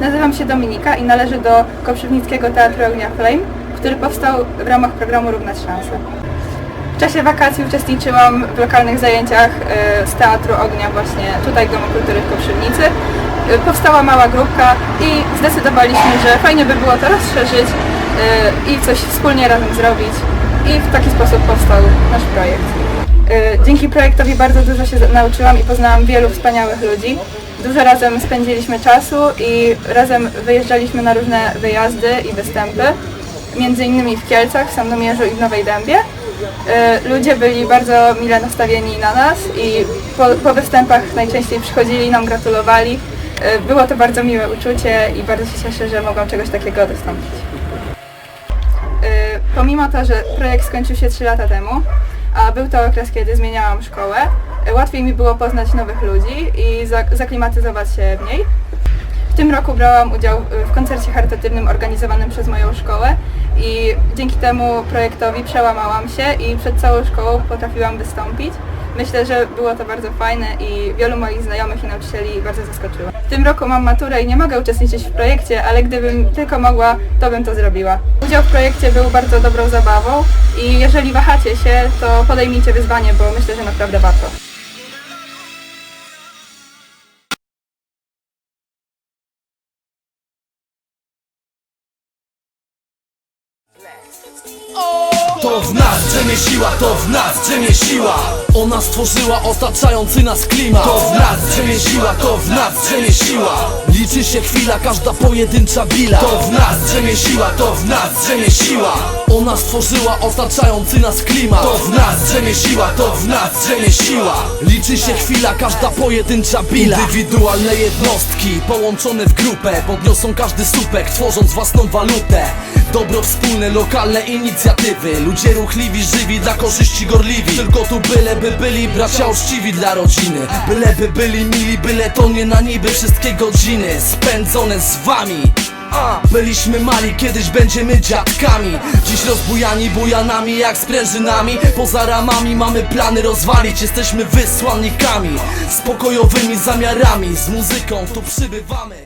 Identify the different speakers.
Speaker 1: Nazywam się Dominika i należę do Koprzywnickiego Teatru Ognia Flame, który powstał w ramach programu Równać Szanse. W czasie wakacji uczestniczyłam w lokalnych zajęciach e, z Teatru Ognia właśnie tutaj w Domu Kultury w Koprzywnicy. E, Powstała mała grupka i zdecydowaliśmy, że fajnie by było to rozszerzyć e, i coś wspólnie razem zrobić i w taki sposób powstał nasz projekt. Dzięki projektowi bardzo dużo się nauczyłam i poznałam wielu wspaniałych ludzi. Dużo razem spędziliśmy czasu i razem wyjeżdżaliśmy na różne wyjazdy i występy, między innymi w Kielcach, w Sandomierzu i w Nowej Dębie. E, Ludzie byli bardzo mile nastawieni na nas i po, po występach najczęściej przychodzili nam gratulowali. E, Było to bardzo miłe uczucie i bardzo się cieszę, że mogłam czegoś takiego dostąpić. Y, Pomimo to, że projekt skończył się 3 lata temu, a był to okres, kiedy zmieniałam szkołę, y, łatwiej mi było poznać nowych ludzi i zak- zaklimatyzować się w niej. W tym roku brałam udział w koncercie charytatywnym organizowanym przez moją szkołę i dzięki temu projektowi przełamałam się i przed całą szkołą potrafiłam wystąpić. Myślę, że było to bardzo fajne i wielu moich znajomych i nauczycieli bardzo zaskoczyło. W tym roku mam maturę i nie mogę uczestniczyć w projekcie, ale gdybym tylko mogła, to bym to zrobiła. Udział w projekcie był bardzo dobrą zabawą i jeżeli wahacie się, to podejmijcie wyzwanie, bo myślę, że naprawdę warto.
Speaker 2: To w nas drzemie siła, to w nas drzemie siła Ona stworzyła otaczający nas klimat. To w nas drzemie siła, to w nas drzemie siła Liczy się chwila, każda pojedyncza bila To w nas drzemie siła, to w nas drzemie siła Ona stworzyła otaczający nas klimat. To w nas drzemie siła, to w nas drzemie siła Liczy się chwila, każda pojedyncza bila Indywidualne jednostki połączone w grupę Podniosą każdy słupek, tworząc własną walutę. Dobro wspólne, lokalne inicjatywy. Ludzie ruchliwi, żywi, dla korzyści gorliwi. Tylko tu byleby byli bracia uczciwi dla rodziny Byleby byli mili, byle to nie na niby Wszystkie godziny spędzone z wami. Byliśmy mali, kiedyś będziemy dziadkami. Dziś rozbujani bujanami jak sprężynami. Poza ramami mamy plany rozwalić Jesteśmy wysłannikami. Z pokojowymi zamiarami Z muzyką tu przybywamy